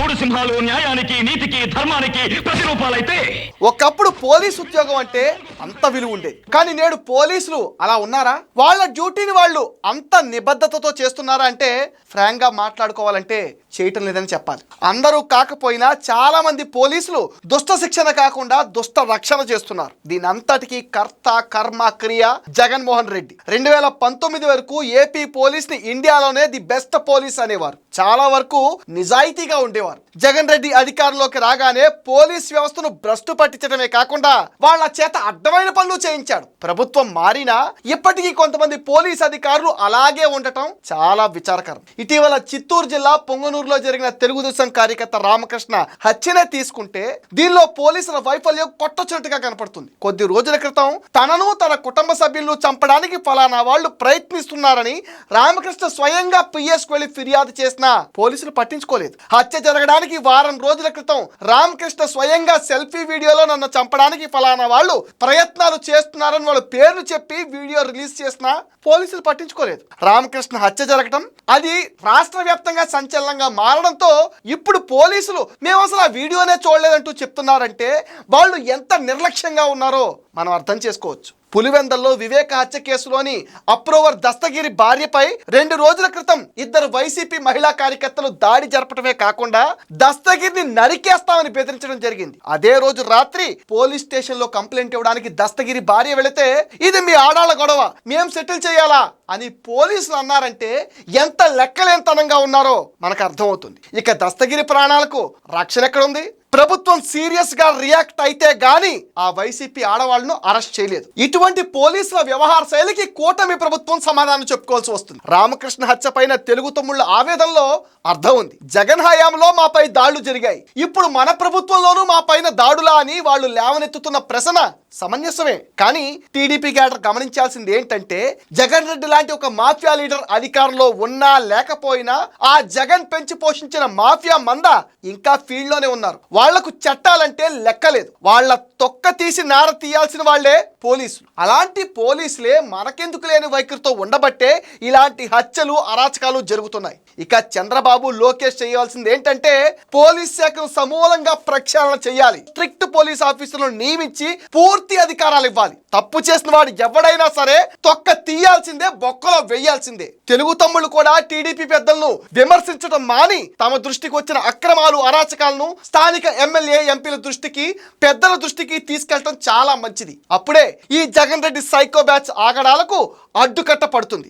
మూడు సింహాలు న్యాయానికి నీతికి ధర్మానికి ప్రతిరూపాలైతే. ఒకప్పుడు పోలీస్ ఉద్యోగం అంటే అంత విలువ ఉండేది కానీ నేడు పోలీసులు అలా ఉన్నారా? వాళ్ళ డ్యూటీని వాళ్ళు అంత నిబద్ధతతో చేస్తున్నారా అంటే ఫ్రాంక్గా మాట్లాడుకోవాలంటే చేయటం లేదని చెప్పాలి. అందరూ కాకపోయినా చాలా మంది పోలీసులు దుష్ట శిక్షణ కాకుండా దుష్ట రక్షణ చేస్తున్నారు. దీని అంతటికి కర్త కర్మ క్రియ జగన్మోహన్ రెడ్డి. రెండు వేల పంతొమ్మిది వరకు ఏపీ పోలీస్ని ఇండియాలోనే ది బెస్ట్ పోలీస్ అనేవారు. చాలా వరకు నిజాయితీగా ఉండేవారు. జగన్ రెడ్డి అధికారంలోకి రాగానే పోలీస్ వ్యవస్థను భ్రష్టు పట్టించడమే కాకుండా వాళ్ళ చేత అడ్డమైన పనులు చేయించాడు. ప్రభుత్వం మారినా ఇప్పటికీ కొంతమంది పోలీస్ అధికారులు అలాగే ఉండటం చాలా విచారకరం. ఇటీవల చిత్తూరు జిల్లా పొంగనూరులో జరిగిన తెలుగుదేశం కార్యకర్త రామకృష్ణ హత్యనే తీసుకుంటే దీనిలో పోలీసుల వైఫల్యం కొట్టొచ్చినట్టుగా కనపడుతుంది. కొద్ది రోజుల క్రితం తనను తన కుటుంబ సభ్యులను చంపడానికి ఫలానా వాళ్ళు ప్రయత్నిస్తున్నారని రామకృష్ణ స్వయంగా పిఎస్కు వెళ్ళి ఫిర్యాదు చేసినా పోలీసులు పట్టించుకోలేదు. హత్య జరగడానికి వారం రోజుల క్రితం రామకృష్ణ స్వయంగా సెల్ఫీ వీడియోలో నన్ను చంపడానికి ఫలానా వాళ్ళు ప్రయత్నాలు చేస్తున్నారని వాళ్ళ పేర్లు చెప్పి వీడియో రిలీజ్ చేసినా పోలీసులు పట్టించుకోలేదు. రామకృష్ణ హత్య జరగటం అది రాష్ట్ర వ్యాప్తంగా సంచలనంగా మారడంతో ఇప్పుడు పోలీసులు మేము అసలు ఆ వీడియోనే చూడలేదంటూ చెప్తున్నారంటే వాళ్ళు ఎంత నిర్లక్ష్యంగా ఉన్నారో మనం అర్థం చేసుకోవచ్చు. పులివెందల్లో వివేక హత్య కేసులోని అప్రూవర్ దస్తగిరి భార్యపై రెండు రోజుల క్రితం ఇద్దరు వైసీపీ మహిళా కార్యకర్తలు దాడి జరపడమే కాకుండా దస్తగిరిని నరికేస్తామని బెదిరించడం జరిగింది. అదే రోజు రాత్రి పోలీస్ స్టేషన్లో కంప్లైంట్ ఇవ్వడానికి దస్తగిరి భార్య వెళితే ఇది మీ ఆడాళ్ళ గొడవ మేం సెటిల్ చేయాలా? అని పోలీసులు అన్నారంటే ఎంత లెక్కలేనితనంగా ఉన్నారో మనకు అర్థమవుతుంది. ఇక దస్తగిరి ప్రాణాలకు రక్షణ ఎక్కడ ఉంది ప్రభుత్వం సీరియస్గా రియాక్ట్ అయితే గాని ఆ వైసీపీ ఆడవాళ్ళను అరెస్ట్ చేయలేదు. ఇటువంటి పోలీసుల వ్యవహార శైలికి కూటమి ప్రభుత్వం సమాధానం చెప్పుకోవాల్సి వస్తుంది. రామకృష్ణ హత్య పైన తెలుగు తమ్ముళ్ళ ఆవేదనలో అర్థం ఉంది. జగన్ హయాంలో మాపై దాడులు జరిగాయి. ఇప్పుడు మన ప్రభుత్వంలోనూ మా పైన దాడులా అని వాళ్ళు లేవనెత్తుతున్న ప్రశ్న సమంజసమే. కానీ టీడీపీ క్యాడర్ గమనించాల్సింది ఏంటంటే జగన్ రెడ్డి లాంటి ఒక మాఫియా లీడర్ అధికారంలో ఉన్నా లేకపోయినా ఆ జగన్ పెంచి పోషించిన మాఫియా మంద ఇంకా ఫీల్డ్లోనే ఉన్నారు. వాళ్ళకు చట్టాలంటే లెక్కలేదు. వాళ్ళ తొక్క తీసి నార తీయాల్సిన వాళ్ళే పోలీసులు. అలాంటి పోలీసులే మనకెందుకు లేని వైఖరితో ఉండబట్టే ఇలాంటి హత్యలు అరాచకాలు జరుగుతున్నాయి. ఇక చంద్రబాబు లోకేష్ చేయాల్సింది ఏంటంటే పోలీస్ శాఖను సమూలంగా ప్రక్షాళన చేయాలి. స్ట్రిక్ట్ పోలీస్ ఆఫీసర్లను నియమించి పూర్తి అధికారాలు ఇవ్వాలి. తప్పు చేసిన వాడు ఎవడైనా సరే తొక్క తీయాల్సిందే బొక్కలో వెయ్యాల్సిందే తెలుగు తమ్ముళ్ళు కూడా టీడీపీ పెద్దలను విమర్శించడం మాని తమ దృష్టికి వచ్చిన అక్రమాలు అరాచకాలను స్థానిక ఎమ్మెల్యే ఎంపీల దృష్టికి పెద్దల దృష్టికి తీసుకెళ్ళడం చాలా మంచిది. అప్పుడే ఈ జగన్ రెడ్డి సైకో బ్యాచ్ ఆగడాలకు అడ్డుకట్ట పడుతుంది